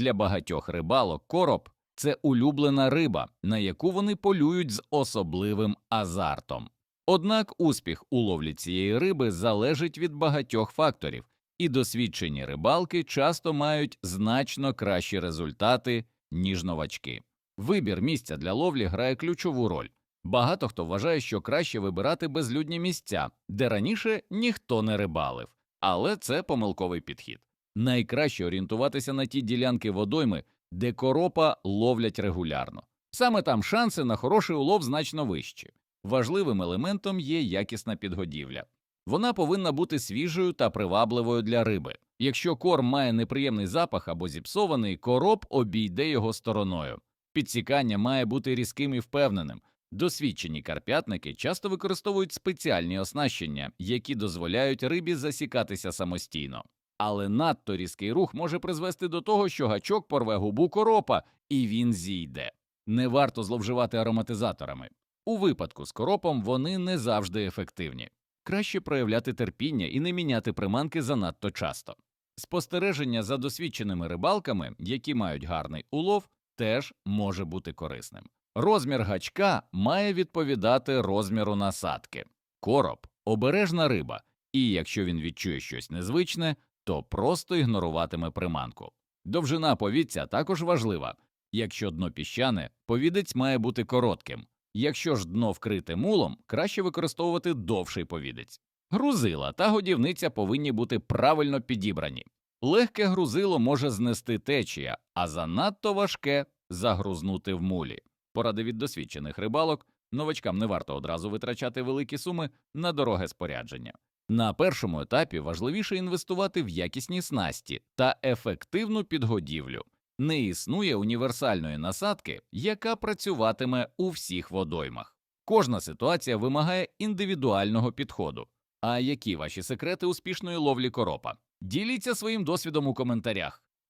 Для багатьох рибалок короб це улюблена риба, на яку вони полюють з особливим азартом. Однак успіх у ловлі цієї риби залежить від багатьох факторів, і досвідчені рибалки часто мають значно кращі результати, ніж новачки. Вибір місця для ловлі грає ключову роль. Багато хто вважає, що краще вибирати безлюдні місця, де раніше ніхто не рибалив, але це помилковий підхід. Найкраще орієнтуватися на ті ділянки водойми, де коропа ловлять регулярно. Саме там шанси на хороший улов значно вищі. Важливим елементом є якісна підгодівля. Вона повинна бути свіжою та привабливою для риби. Якщо корм має неприємний запах або зіпсований, короб обійде його стороною. Підсікання має бути різким і впевненим. Досвідчені карп'ятники часто використовують спеціальні оснащення, які дозволяють рибі засікатися самостійно. Але надто різкий рух може призвести до того, що гачок порве губу коропа і він зійде. Не варто зловживати ароматизаторами. У випадку з коропом вони не завжди ефективні. Краще проявляти терпіння і не міняти приманки занадто часто. Спостереження за досвідченими рибалками, які мають гарний улов, теж може бути корисним. Розмір гачка має відповідати розміру насадки. Короб обережна риба, і якщо він відчує щось незвичне, то просто ігноруватиме приманку. Довжина повідця також важлива. Якщо дно піщане, повідець має бути коротким. Якщо ж дно вкрите мулом, краще використовувати довший повідець. Грузила та годівниця повинні бути правильно підібрані. Легке грузило може знести течія, а занадто важке загрузнути в мулі. Поради від досвідчених рибалок новачкам не варто одразу витрачати великі суми на дороге спорядження. На першому етапі важливіше інвестувати в якісні снасті та ефективну підгодівлю. Не існує універсальної насадки, яка працюватиме у всіх водоймах. Кожна ситуація вимагає індивідуального підходу. А які ваші секрети успішної ловлі коропа? Діліться своїм досвідом у коментарях.